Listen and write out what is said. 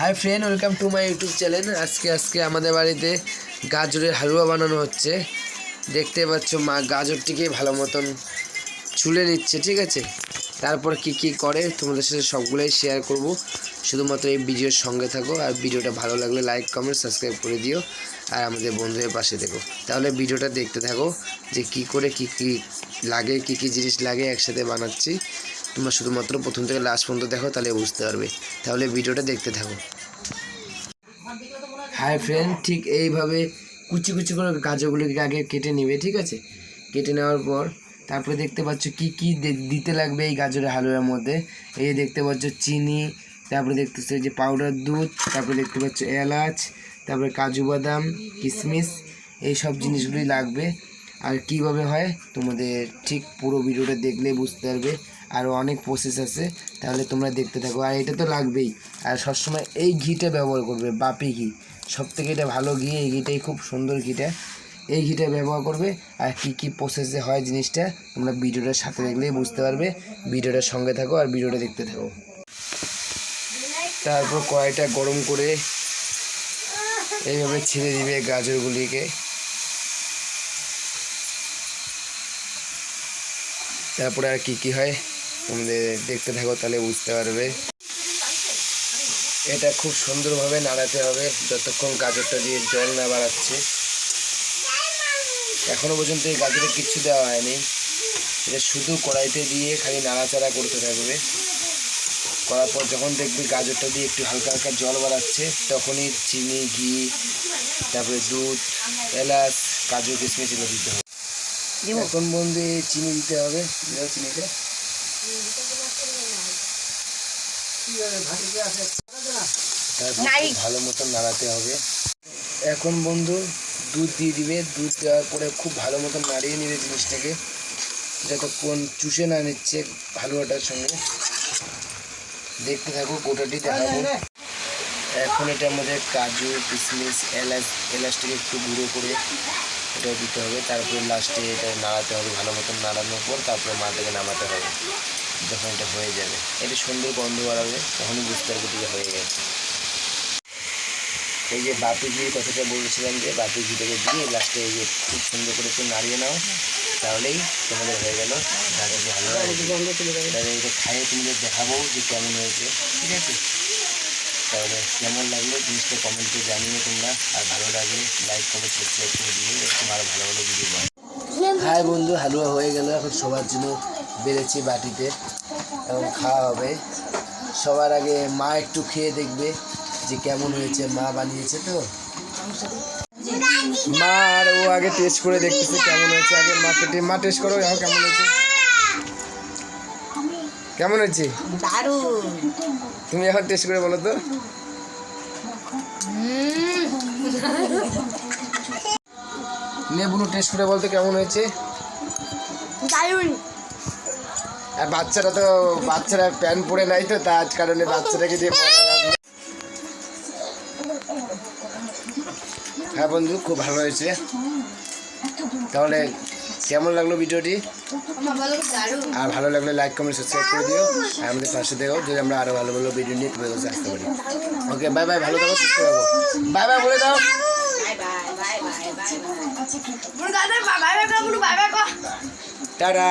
Hi friend welcome to my YouTube channel আজকে আজকে আমাদের বাড়িতে গাজরের হালুয়া বানানো হচ্ছে। দেখতে পাচ্ছ মা গাজরটিকে ভালো মতন ছুলে নিচ্ছে, ঠিক আছে? তারপর কি কি করে তোমাদের সাথে সবগুলোই শেয়ার করব। শুধুমাত্র এই ভিডিওর সঙ্গে থাকো আর ভিডিওটা ভালো লাগলে লাইক কমেন্ট সাবস্ক্রাইব করে দিও আর আমাদের বন্ধুদের পাশে দেখো তাহলে ভিডিওটা দেখতে থাকো যে কি করে, কি কি লাগে, কি কি জিনিস লাগে একসাথে বানাচ্ছি। তোমরা শুধুমাত্র প্রথম থেকে লাস্ট পর্যন্ত দেখো, তাহলে বুঝতে পারবে। তাহলে ভিডিওটা দেখতে থাকো। হাই ফ্রেন্ড ঠিক এইভাবে কুচি কুচি করে গাজরগুলিকে আগে কেটে নেবে, ঠিক আছে? কেটে নেওয়ার পর তারপরে দেখতে পাচ্ছ কি কি দিতে লাগবে এই গাজরের হালুয়ার মধ্যে। এই দেখতে পাচ্ছ চিনি, তারপরে দেখতেছো যে পাউডার দুধ, তারপরে দেখতে পাচ্ছ এলাচ, তারপরে কাজু বাদাম কিশমিশ এই সব জিনিসগুলি লাগবে। আর কীভাবে হয়, তোমাদের ঠিক পুরো ভিডিওটা দেখলে বুঝতে পারবে। আরও অনেক প্রসেস আছে, তাহলে তোমরা দেখতে থাকো। আর এটা তো লাগবেই। আর সবসময় এই ঘিটা ব্যবহার করবে, বাপি ঘি। সব থেকে এটা ভালো ঘি, এই ঘিটাই খুব সুন্দর ঘিটা। এই ঘিটা ব্যবহার করবে, আর কি কি প্রসেসে হয় জিনিসটা তোমরা ভিডিওটার সাথে দেখলেই বুঝতে পারবে। ভিডিওটার সঙ্গে থাকো আর ভিডিওটা দেখতে থাকো। তারপর কড়াইটা গরম করে এইভাবে ছেড়ে দিবে গাজরগুলিকে। তারপরে আর কি কি হয়? তোমাদের দেখতে থাকো তাহলে বুঝতে পারবে। এটা খুব সুন্দরভাবে নাড়াতে হবে যতক্ষণ গাজরটা দিয়ে জল না বাড়াচ্ছে। এখনও পর্যন্ত এই গাজরে কিচ্ছু দেওয়া হয়নি। এটা শুধু কড়াইতে দিয়ে খালি নাড়াচাড়া করতে থাকবে। করার পর যখন দেখবি গাজরটা দিয়ে একটু হালকা হালকা জল বাড়াচ্ছে তখনই চিনি ঘি তারপরে দুধ এলাচ কাজু কিশমিশ এগুলো দিতে হবে। এখন বন্ধু চিনি দিতে হবে। চিনিটা। ভালো মতো নাড়াতে হবে। এখন বন্ধু, দুধ দিয়ে দিবে। দুধ দেওয়ার পরে খুব ভালো মতো নাড়িয়ে নিবে জিনিসটাকে। যতক্ষণ চুষে না নিচ্ছে ভালো ওটার সঙ্গে। দেখতে থাকো, গোটাটি দেখাবো। এখন এটার মধ্যে কাজু কিশমিশ এলাচ এলাচটাকে একটু গুঁড়ো করে এটা দিতে হবে। তারপরে লাস্টে এটা নাড়াতে হবে, ভালো মতন নাড়ানোর পর তারপরে মাথাকে নামাতে হবে, যখন এটা হয়ে যাবে। এটা সুন্দর গন্ধ বাড়াবে, তখনই বুঝতে পারবে যে হয়ে গেছে। এই যে বাপি ঘির কথাটা বলেছিলাম যে বাপি ঘিটাকে দিয়ে লাস্টে এই যে খুব সুন্দর করে একটু নাড়িয়ে নাও, তাহলেই তোমাদের হয়ে গেল গাজরের হালুয়া ready। তাহলে এটা খাইয়ে তোমাদের দেখাবো যে কেমন হয়েছে। ঠিক আছে? তাহলে কেমন লাগল জিনিসটা কমেন্টে জানিয়ে তোমরা। আর ভালো লাগলে লাইক কমেন্ট সাবস্ক্রাইব করে দিয়ে এরকম আরও ভালো ভালো ভিডিও পাই হাই বন্ধু, হালুয়া হয়ে গেল। এখন সবার জন্য বেড়েছি বাটিতে। এবং খাওয়া হবে। সবার আগে মা একটু খেয়ে দেখবে যে কেমন হয়েছে। মা বানিয়েছে তো। মা আর ও আগে টেস্ট করে দেখতেছে কেমন হয়েছে। আগে টে- মা টেস্ট করো কেমন হয়েছে। কেমন হয়েছে দারুণ। তুমি এখন টেস্ট করে বলো তো। লেবুনো টেস্ট করে বলতে কেমন হয়েছে? দারুণ। আর বাচ্চারা তো বাচ্চারা প্যান্ট পরে নাই তো তার কারণে বাচ্চাটাকে দিয়ে হ্যাঁ বন্ধু খুব ভালো হয়েছে। তাহলে কেমন লাগল ভিডিওটি? আর ভালো লাগলে লাইক কমেন্ট সাবস্ক্রাইব করে দিও। আর আমাদের পাশে দেখো যদি আমরা আরও ভালো ভালো ভিডিও নিয়ে তোমাদের কাছে আসতে পারি। ওকে বাই বাই ভালো থাকো সুস্থ থাকো। বাই বাই বলে দাও। টাটা।